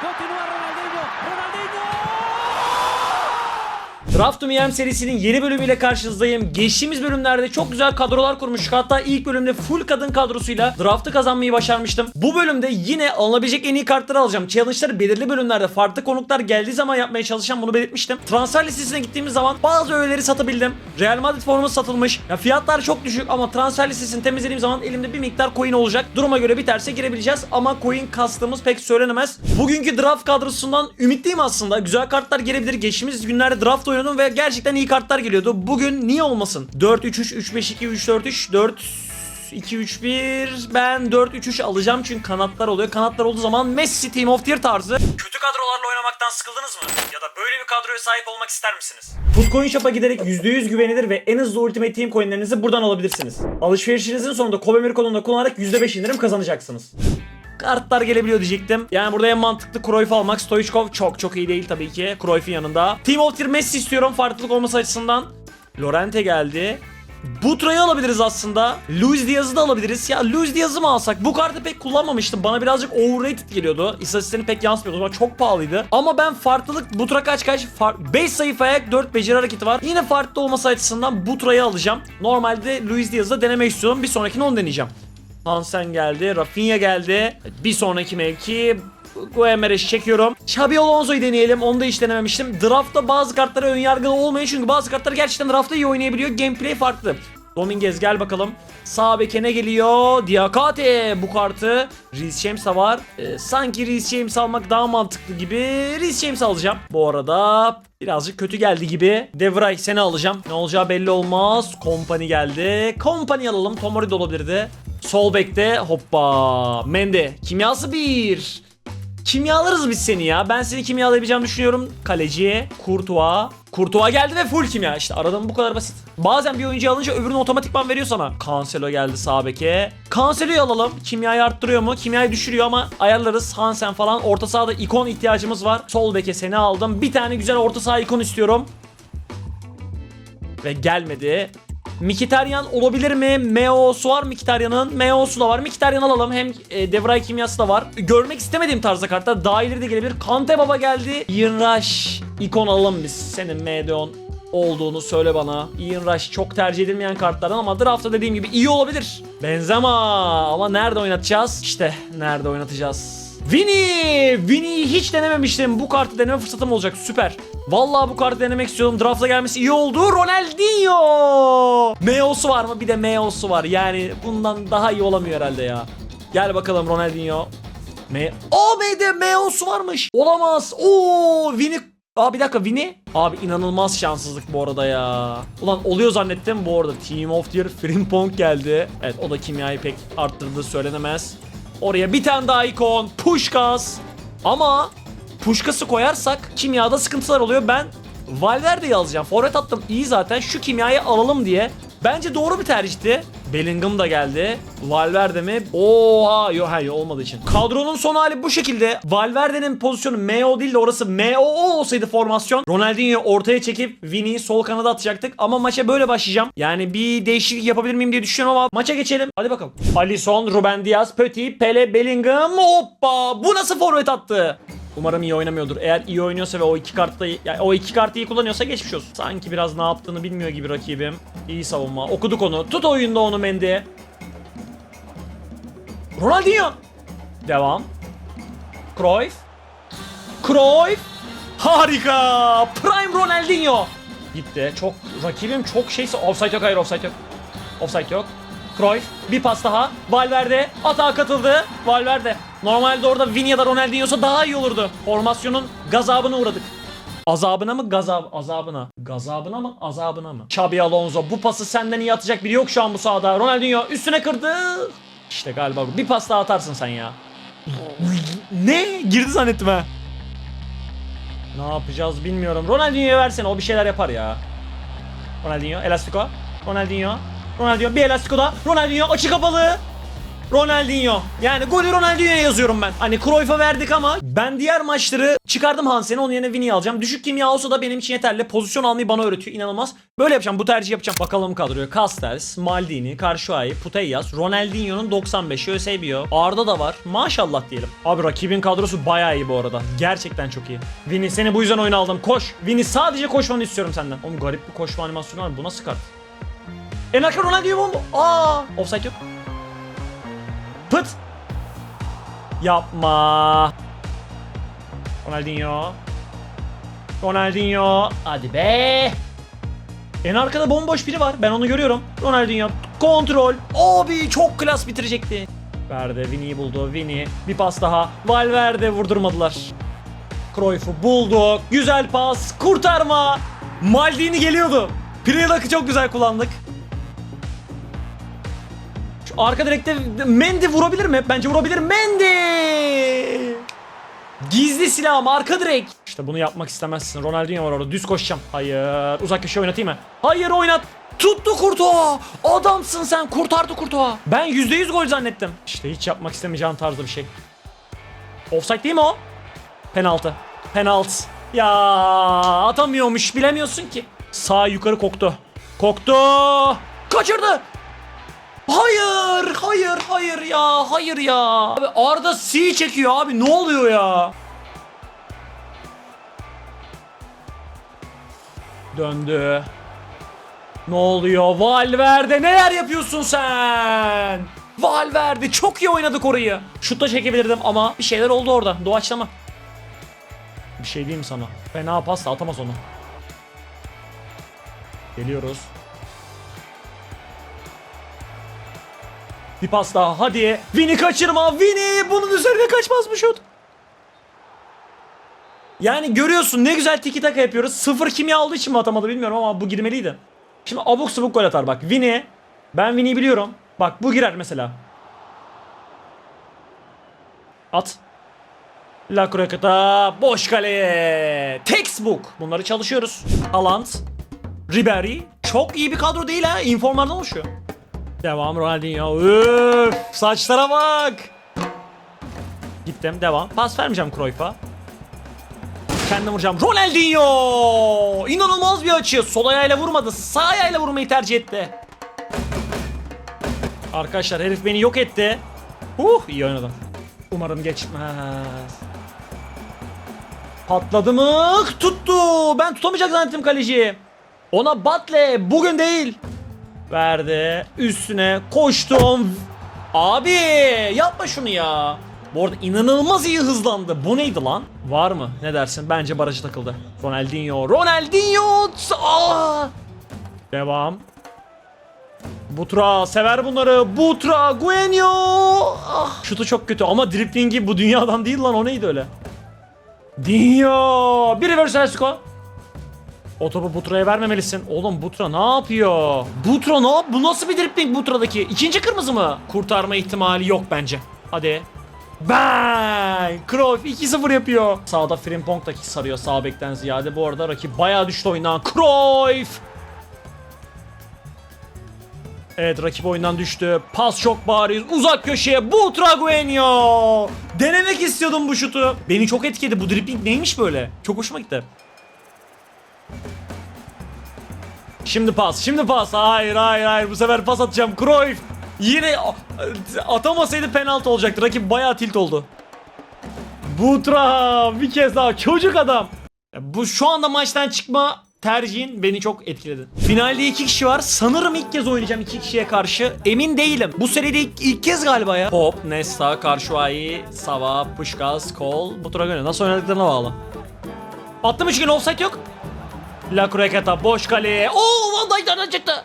Continúa Ronaldinho. Ronaldinho. Draft to Miami serisinin yeni bölümüyle karşınızdayım. Geçtiğimiz bölümlerde çok güzel kadrolar kurmuştuk. Hatta ilk bölümde full kadın kadrosuyla draftı kazanmayı başarmıştım. Bu bölümde yine alınabilecek en iyi kartları alacağım. Challenge'ları belirli bölümlerde farklı konuklar geldiği zaman yapmaya çalışacağım. Bunu belirtmiştim. Transfer listesine gittiğimiz zaman bazı öğeleri satabildim. Real Madrid forması satılmış. Ya fiyatlar çok düşük ama transfer listesini temizlediğim zaman elimde bir miktar coin olacak. Duruma göre biterse girebileceğiz ama coin kastığımız pek söylenemez. Bugünkü draft kadrosundan ümitliyim aslında. Güzel kartlar gelebilir. Geçtiğimiz günlerde draft oynadım ve gerçekten iyi kartlar geliyordu. Bugün niye olmasın? 4-3-3, 3-5-2, 3-4-3, 4 2-3-1 ben 4-3-3 alacağım çünkü kanatlar oluyor. Kanatlar olduğu zaman Messi Team of the Year tarzı. Kötü kadrolarla oynamaktan sıkıldınız mı? Ya da böyle bir kadroya sahip olmak ister misiniz? Footcoin Shop'a giderek %100 güvenilir ve en hızlı Ultimate Team coinlerinizi buradan alabilirsiniz. Alışverişinizin sonunda Kobe Mir kodunu kullanarak %5 indirim kazanacaksınız. Kartlar gelebiliyor diyecektim. Yani burada en mantıklı Cruyff almak. Stoichkov çok çok iyi değil tabii ki. Cruyff'in yanında. Team of the Messi istiyorum farklılık olması açısından. Lorente geldi. Butra'yı alabiliriz aslında. Luis Diaz'ı da alabiliriz. Ya Luis Diaz'ı mı alsak? Bu kartı pek kullanmamıştım. Bana birazcık overrated geliyordu. İstatistiklerini pek yansımıyordu. O zaman çok pahalıydı. Ama ben farklılık Butra kaç kaç? Far 5 sayı ayak 4 beceri hareketi var. Yine farklı olması açısından Butra'yı alacağım. Normalde Luis Diaz'ı da denemek istiyorum. Bir sonrakini onu deneyeceğim. Hansen geldi. Rafinha geldi. Bir sonraki mevki Guemeres'i çekiyorum. Xabi Alonso'yu deneyelim. Onu da hiç denememiştim. Draft'ta bazı kartlara ön yargılı olmayın çünkü bazı kartlar gerçekten draft'ta iyi oynayabiliyor. Gameplay farklı. Dominguez gel bakalım. Sağ beke ne geliyor? Diakate bu kartı. Reece James de var. Ee, sanki Reece James almak daha mantıklı gibi. Reece James alacağım. Bu arada birazcık kötü geldi gibi. Devray seni alacağım. Ne olacağı belli olmaz. Company geldi. Company alalım. Tomori de olabilirdi. Sol bekte hoppa. Mende. Kimyası bir. Kimyalarız biz seni ya. Ben seni kimyalayabileceğimi düşünüyorum. Kaleci, Kurtuğa. Kurtuğa geldi ve full kimya. İşte aradığım bu kadar basit. Bazen bir oyuncu alınca öbürünü otomatikman veriyor sana. Cancelo geldi sağ beke. Cancelo'yu alalım. Kimyayı arttırıyor mu? Kimyayı düşürüyor ama ayarlarız. Hansen falan. Orta sahada ikon ihtiyacımız var. Sol beke seni aldım. Bir tane güzel orta saha ikon istiyorum. Ve gelmedi. Mikitarian olabilir mi? Meo'su var Mikitarian'ın. Meo'su da var. Mikitarian alalım. Hem e, Devray kimyası da var. Görmek istemediğim tarzda kartlar. Daha ileri de gelebilir. Kante Baba geldi. Rush. ikon alalım biz. Senin MDO'n olduğunu söyle bana. Ian Rush çok tercih edilmeyen kartlardan ama draftta dediğim gibi iyi olabilir. Benzema ama nerede oynatacağız? İşte nerede oynatacağız? Vini! Vini'yi hiç denememiştim. Bu kartı deneme fırsatım olacak. Süper. Vallahi bu kartı denemek istiyordum. Draft'a gelmesi iyi oldu. Ronaldinho! Meo'su var mı? Bir de Meo'su var. Yani bundan daha iyi olamıyor herhalde ya. Gel bakalım Ronaldinho. Me o de Meo'su varmış. Olamaz. Oo Vini Aa bir dakika Vini. Abi inanılmaz şanssızlık bu arada ya. Ulan oluyor zannettim bu arada. Team of the Year Frimpong geldi. Evet o da kimyayı pek arttırdığı söylenemez. Oraya bir tane daha ikon. Pushkas. Ama Pushkas'ı koyarsak kimyada sıkıntılar oluyor. Ben Valverde'yi alacağım. Forvet attım iyi zaten. Şu kimyayı alalım diye. Bence doğru bir tercihti. Bellingham da geldi. Valverde mi? Oha yok hayır olmadığı için. Kadronun son hali bu şekilde. Valverde'nin pozisyonu MO değil de orası MO olsaydı formasyon. Ronaldinho'yu ortaya çekip Vini'yi sol kanada atacaktık. Ama maça böyle başlayacağım. Yani bir değişiklik yapabilir miyim diye düşünüyorum ama maça geçelim. Hadi bakalım. Alisson, Ruben Diaz, Petit, Pele, Bellingham. Hoppa! Bu nasıl forvet attı? Umarım iyi oynamıyordur. Eğer iyi oynuyorsa ve o iki kartı yani o iki kartı iyi kullanıyorsa geçmiş olsun. Sanki biraz ne yaptığını bilmiyor gibi rakibim. İyi savunma. Okuduk onu. Tut oyunda onu Mendy. Ronaldinho. Devam. Cruyff. Cruyff. Harika. Prime Ronaldinho. Gitti. Çok rakibim çok şeyse offside yok hayır offside yok. Offside yok. Cruyff bir pas daha. Valverde atağa katıldı. Valverde. Normalde orada Vini ya da Ronaldinho'sa daha iyi olurdu. Formasyonun gazabına uğradık. Azabına mı gazab azabına? Gazabına mı azabına mı? Xabi Alonso bu pası senden iyi atacak biri yok şu an bu sahada. Ronaldinho üstüne kırdı. İşte galiba. Bir pas daha atarsın sen ya. ne? Girdi zannettim ha. Ne yapacağız bilmiyorum. Ronaldinho'ya versene o bir şeyler yapar ya. Ronaldinho, Elastico. Ronaldinho. Ronaldinho bir Elastico da. Ronaldinho açı kapalı. Ronaldinho. Yani golü Ronaldinho'ya yazıyorum ben. Hani Cruyff'a verdik ama ben diğer maçları çıkardım Hansen'i onun yerine Vini'yi alacağım. Düşük kimya olsa da benim için yeterli. Pozisyon almayı bana öğretiyor. inanılmaz. Böyle yapacağım. Bu tercih yapacağım. Bakalım kadroya. Castells, Maldini, Karşuay, Putellas, Ronaldinho'nun 95'i Eusebio. Arda da var. Maşallah diyelim. Abi rakibin kadrosu bayağı iyi bu arada. Gerçekten çok iyi. Vini seni bu yüzden oyuna aldım. Koş. Vini sadece koşmanı istiyorum senden. Oğlum garip bir koşma animasyonu var. Bu nasıl kart? En arka Ronaldinho mu? Aa, offside yok. Pıt. Yapma. Ronaldinho. Ronaldinho. Hadi be. En arkada bomboş biri var. Ben onu görüyorum. Ronaldinho. Kontrol. Abi çok klas bitirecekti. Verdi. Vini'yi buldu. Vini. Bir pas daha. Valverde vurdurmadılar. Cruyff'u bulduk. Güzel pas. Kurtarma. Maldini geliyordu. Prelak'ı çok güzel kullandık. Arka direkte Mendy vurabilir mi? Bence vurabilir. Mendy! Gizli silahım arka direk. İşte bunu yapmak istemezsin. Ronaldinho var orada. Düz koşacağım. Hayır. Uzak köşe oynatayım mı? Hayır oynat. Tuttu Kurtuğa. Adamsın sen. Kurtardı Kurtuğa. Ben %100 gol zannettim. İşte hiç yapmak istemeyeceğim tarzda bir şey. Offside değil mi o? Penaltı. Penaltı. Ya atamıyormuş. Bilemiyorsun ki. Sağ yukarı koktu. Koktu. Kaçırdı. Hayır, hayır, hayır ya, hayır ya. Abi Arda C çekiyor abi, ne oluyor ya? Döndü. Ne oluyor? Valverde neler yapıyorsun sen? Valverde çok iyi oynadık orayı. Şutta çekebilirdim ama bir şeyler oldu orada. Doğaçlama. Bir şey diyeyim sana. Fena pas da atamaz onu. Geliyoruz. Bir pas daha hadi. Vini kaçırma. Vini bunun üzerine kaçmaz mı şut? Yani görüyorsun ne güzel tiki taka yapıyoruz. Sıfır kimya olduğu için mi atamadı bilmiyorum ama bu girmeliydi. Şimdi abuk sabuk gol atar bak. Vini. Ben Vini'yi biliyorum. Bak bu girer mesela. At. La Croqueta boş kaleye. Textbook. Bunları çalışıyoruz. Haaland. Ribery. Çok iyi bir kadro değil ha. Informardan oluşuyor. Devam Ronaldinho. Üf, saçlara bak. Gittim devam. Pas vermeyeceğim Cruyff'a. Kendim vuracağım. Ronaldinho! İnanılmaz bir açı. Sol ayağıyla vurmadı. Sağ ayağıyla vurmayı tercih etti. Arkadaşlar herif beni yok etti. Huh iyi oynadım. Umarım geçmez. Patladı mı? Tuttu. Ben tutamayacak zannettim kaleciyi. Ona Batle bugün değil. Verdi. Üstüne koştum. Abi yapma şunu ya. Bu arada inanılmaz iyi hızlandı. Bu neydi lan? Var mı? Ne dersin? Bence barajı takıldı. Ronaldinho. Ronaldinho. Aa! Devam. Butra sever bunları. Butra, Guenyo. Ah, şutu çok kötü ama driplingi bu dünyadan değil lan o neydi öyle? Dinho. Bir reverse Elsko. O topu Butra'ya vermemelisin. Oğlum Butra ne yapıyor? Butra ne yap? Bu nasıl bir dripling Butra'daki? İkinci kırmızı mı? Kurtarma ihtimali yok bence. Hadi. Bang! Cruyff 2-0 yapıyor. Sağda Frimpong da sarıyor sağ bekten ziyade. Bu arada rakip bayağı düştü oyundan. Cruyff! Evet rakip oyundan düştü. Pas çok bariz. Uzak köşeye Butra Guenyo. Denemek istiyordum bu şutu. Beni çok etkiledi. Bu dribbling neymiş böyle? Çok hoşuma gitti. Şimdi pas, şimdi pas. Hayır, hayır, hayır. Bu sefer pas atacağım. Cruyff. Yine atamasaydı penaltı olacaktı. Rakip bayağı tilt oldu. Butra bir kez daha çocuk adam. Bu şu anda maçtan çıkma tercihin beni çok etkiledi. Finalde iki kişi var. Sanırım ilk kez oynayacağım iki kişiye karşı. Emin değilim. Bu seride ilk, ilk kez galiba ya. Pop, Nesta, Karşuayi, Sava, Puşkaz, Kol, Butra Gönül. Nasıl oynadıklarına bağlı. Attım üçgen offside yok. La Croqueta boş kaleye. Oo Van Dijk'ten çıktı.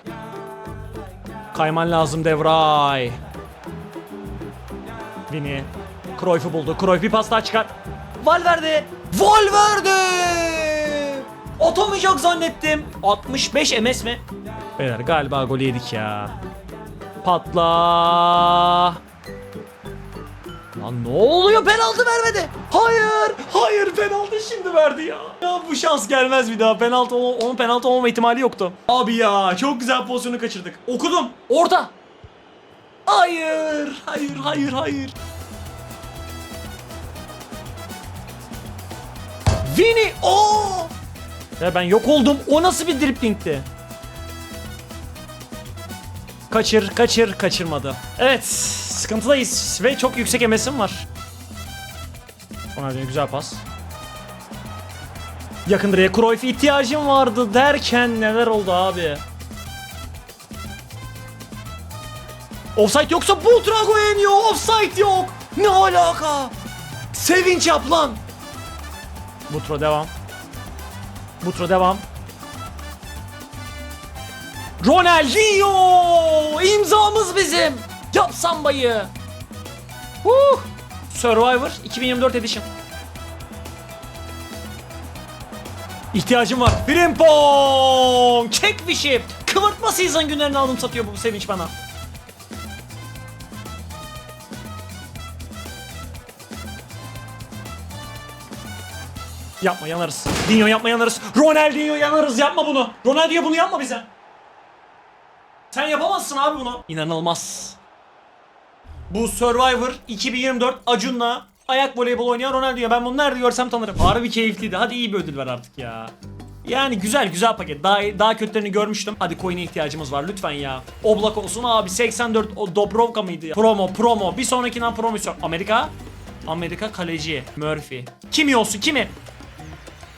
Kayman lazım Devray. Vini. Cruyff'u buldu. Cruyff bir pas daha çıkar. Valverde. Valverde. Atamayacak zannettim. 65 MS mi? Beyler galiba golü yedik ya. Patla. Lan ne oluyor penaltı vermedi. Hayır. Hayır penaltı şimdi verdi ya. Ya bu şans gelmez bir daha. Penaltı onun penaltı olma ihtimali yoktu. Abi ya çok güzel pozisyonu kaçırdık. Okudum. Orta. Hayır, hayır, hayır, hayır. Vini, o. Ya ben yok oldum. O nasıl bir driplingti? Kaçır, kaçır, kaçırmadı. Evet, sıkıntıdayız ve çok yüksek MS'im var. Ronaldinho güzel pas. Yakın direğe Cruyff ihtiyacım vardı derken neler oldu abi? Offside yoksa Butrago yeniyor. Offside yok. Ne alaka? Sevinç yap lan. Butro devam. Butro devam. Ronaldinho! İmzamız bizim. Yap sambayı. Huh! Survivor 2024 Edition. İhtiyacım var. Frimpong! Bir şey. Kıvırtma season günlerini aldım satıyor bu sevinç bana. Yapma yanarız. Dinho yapma yanarız. Ronaldinho yanarız yapma bunu. Ronaldinho bunu yapma bize. Sen yapamazsın abi bunu. İnanılmaz. Bu Survivor 2024 Acun'la ayak voleybol oynayan Ronaldinho. Ben bunu nerede görsem tanırım. Harbi keyifliydi. Hadi iyi bir ödül ver artık ya. Yani güzel güzel paket. Daha daha kötülerini görmüştüm. Hadi coin'e ihtiyacımız var lütfen ya. Oblak olsun abi 84 o Dobrovka mıydı ya? Promo promo. Bir sonrakinden promosyon. Amerika. Amerika kaleci. Murphy. Kimi olsun kimi?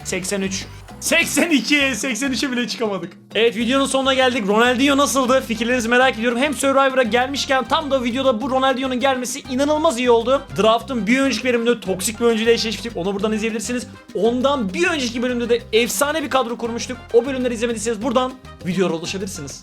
83. 82. 83'e bile çıkamadık. Evet videonun sonuna geldik. Ronaldinho nasıldı? Fikirlerinizi merak ediyorum. Hem Survivor'a gelmişken tam da videoda bu Ronaldinho'nun gelmesi inanılmaz iyi oldu. Draft'ın bir önceki bölümünde toksik bir oyuncuyla eşleşmiştik. Onu buradan izleyebilirsiniz. Ondan bir önceki bölümde de efsane bir kadro kurmuştuk. O bölümleri izlemediyseniz buradan videoya ulaşabilirsiniz.